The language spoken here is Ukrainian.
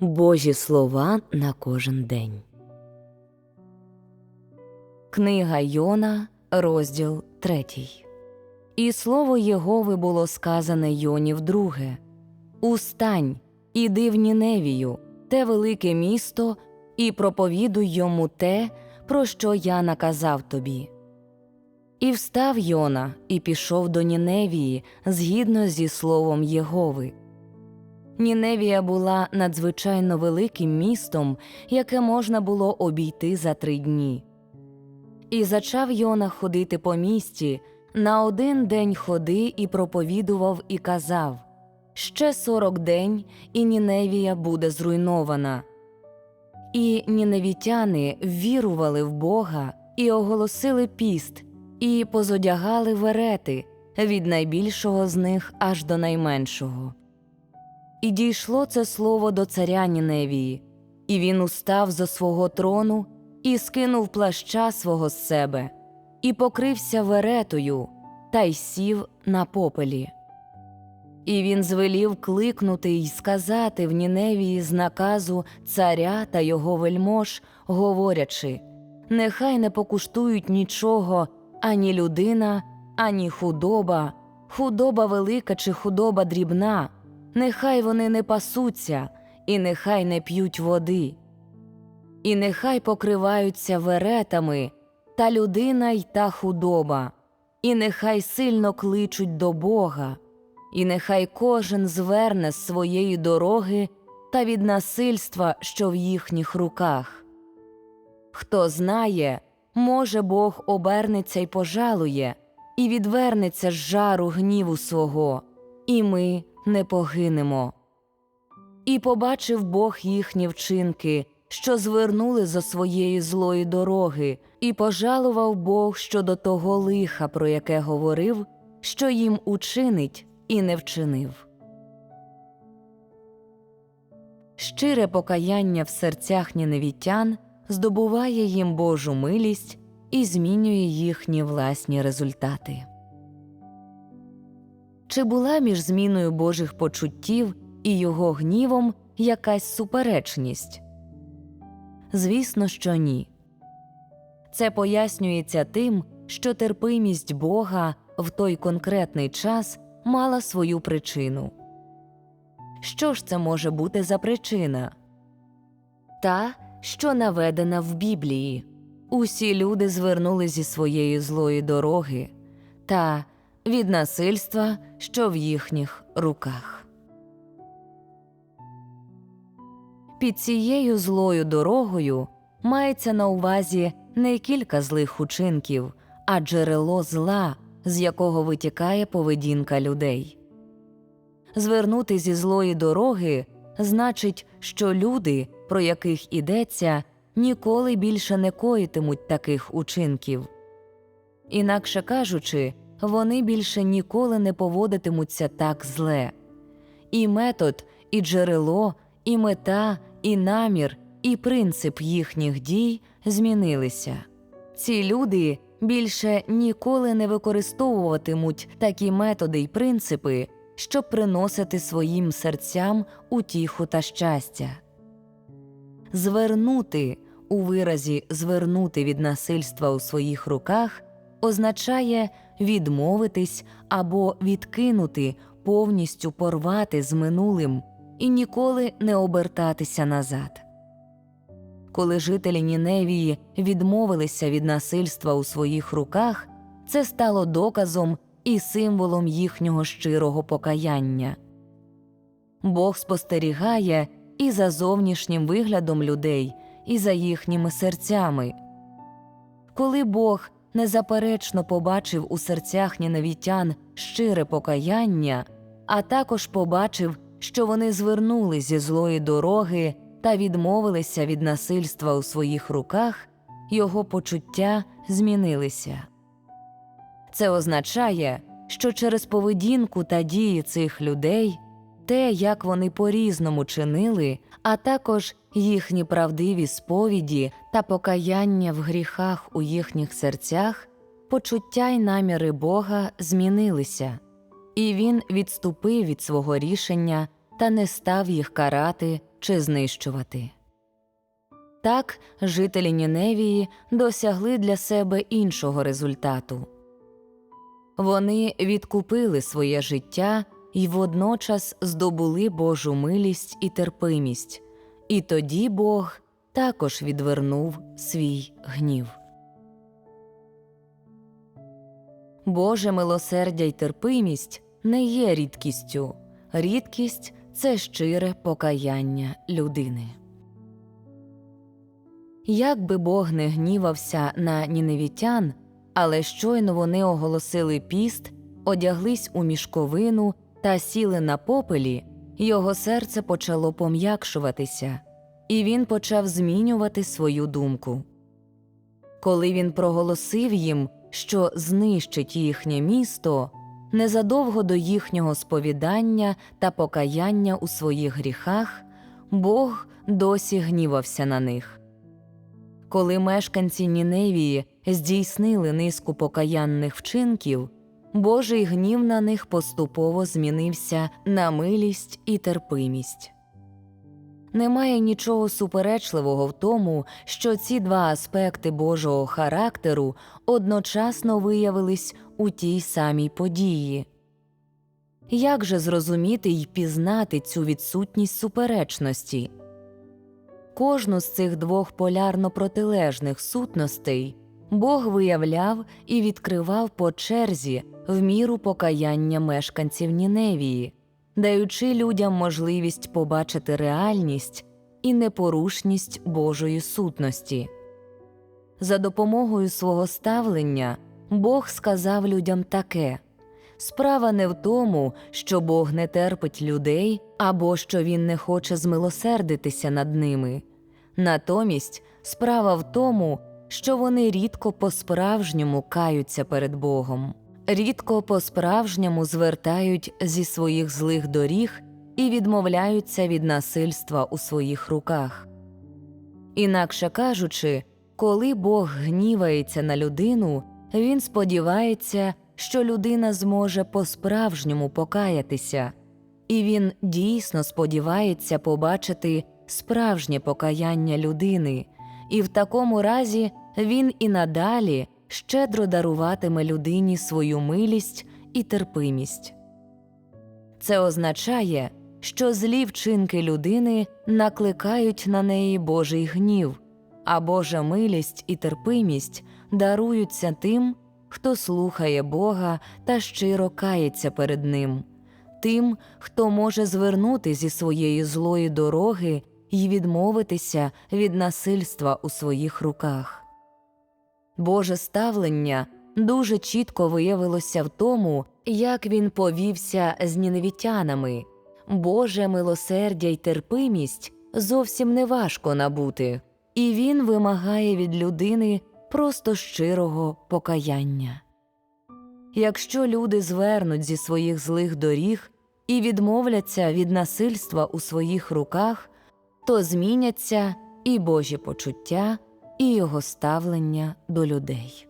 Божі слова на кожен день. Книга Йона, розділ 3. І слово Єгови було сказане Йоні вдруге Устань, іди в Ніневію, те велике місто, і проповідуй йому те, про що я наказав тобі. І встав Йона і пішов до Ніневії згідно зі словом Єгови. Ніневія була надзвичайно великим містом, яке можна було обійти за три дні. І зачав Йона ходити по місті, на один день ходи і проповідував і казав Ще сорок день, і Ніневія буде зруйнована. І ніневітяни вірували в Бога і оголосили піст, і позодягали верети від найбільшого з них аж до найменшого. І дійшло це слово до царя Ніневії, і він устав зо свого трону і скинув плаща свого з себе, і покрився веретою, та й сів на попелі. І він звелів кликнути й сказати в Ніневії з наказу царя та його вельмож, говорячи Нехай не покуштують нічого ані людина, ані худоба, худоба велика чи худоба дрібна, нехай вони не пасуться, і нехай не п'ють води, і нехай покриваються веретами та людина й та худоба, і нехай сильно кличуть до Бога. І нехай кожен зверне з своєї дороги та від насильства, що в їхніх руках. Хто знає, може Бог обернеться й пожалує, і відвернеться з жару гніву свого, і ми не погинемо. І побачив Бог їхні вчинки, що звернули зо своєї злої дороги, і пожалував Бог щодо того лиха, про яке говорив, що їм учинить і не вчинив. Щире покаяння в серцях ніневітян здобуває їм Божу милість і змінює їхні власні результати. Чи була між зміною Божих почуттів і його гнівом якась суперечність? Звісно, що ні. Це пояснюється тим, що терпимість Бога в той конкретний час мала свою причину. Що ж це може бути за причина? Та, що наведена в Біблії. Усі люди звернули зі своєї злої дороги та від насильства, що в їхніх руках. Під цією злою дорогою мається на увазі не кілька злих учинків, а джерело зла, з якого витікає поведінка людей. Звернути зі злої дороги значить, що люди, про яких ідеться, ніколи більше не коїтимуть таких учинків. Інакше кажучи, вони більше ніколи не поводитимуться так зле. І метод, і джерело, і мета, і намір, і принцип їхніх дій змінилися. Ці люди більше ніколи не використовуватимуть такі методи й принципи, щоб приносити своїм серцям утіху та щастя. Звернути у виразі звернути від насильства у своїх руках означає відмовитись або відкинути, повністю порвати з минулим і ніколи не обертатися назад. Коли жителі Ніневії відмовилися від насильства у своїх руках, це стало доказом і символом їхнього щирого покаяння. Бог спостерігає і за зовнішнім виглядом людей, і за їхніми серцями. Коли Бог незаперечно побачив у серцях ніневітян щире покаяння, а також побачив, що вони звернули зі злої дороги та відмовилися від насильства у своїх руках, його почуття змінилися. Це означає, що через поведінку та дії цих людей, те, як вони по різному чинили, а також їхні правдиві сповіді та покаяння в гріхах у їхніх серцях, почуття й наміри Бога змінилися, і він відступив від свого рішення та не став їх карати чи знищувати. Так жителі Ніневії досягли для себе іншого результату. Вони відкупили своє життя і водночас здобули Божу милість і терпимість, і тоді Бог також відвернув свій гнів. Боже милосердя й терпимість не є рідкістю. Рідкість це щире покаяння людини. Як би Бог не гнівався на ніневітян, але щойно вони оголосили піст, одяглись у мішковину та сіли на попелі, його серце почало пом'якшуватися, і він почав змінювати свою думку. Коли він проголосив їм, що знищить їхнє місто, незадовго до їхнього сповідання та покаяння у своїх гріхах, Бог досі гнівався на них. Коли мешканці Ніневії здійснили низку покаянних вчинків, Божий гнів на них поступово змінився на милість і терпимість. Немає нічого суперечливого в тому, що ці два аспекти Божого характеру одночасно виявились у тій самій події. Як же зрозуміти й пізнати цю відсутність суперечності? Кожну з цих двох полярно протилежних сутностей Бог виявляв і відкривав по черзі в міру покаяння мешканців Ніневії, даючи людям можливість побачити реальність і непорушність Божої сутності. За допомогою свого ставлення Бог сказав людям таке справа не в тому, що Бог не терпить людей або що Він не хоче змилосердитися над ними. Натомість справа в тому, що вони рідко по-справжньому каються перед Богом, рідко по-справжньому звертають зі своїх злих доріг і відмовляються від насильства у своїх руках. Інакше кажучи, коли Бог гнівається на людину, він сподівається, що людина зможе по-справжньому покаятися, і він дійсно сподівається побачити справжнє покаяння людини, і в такому разі він і надалі щедро даруватиме людині свою милість і терпимість. Це означає, що злі вчинки людини накликають на неї Божий гнів, а Божа милість і терпимість даруються тим, хто слухає Бога та щиро кається перед Ним, тим, хто може звернути зі своєї злої дороги і відмовитися від насильства у своїх руках. Боже ставлення дуже чітко виявилося в тому, як він повівся з ніневітянами. Боже милосердя й терпимість зовсім не важко набути, і він вимагає від людини просто щирого покаяння. Якщо люди звернуть зі своїх злих доріг і відмовляться від насильства у своїх руках, то зміняться і Божі почуття, і його ставлення до людей.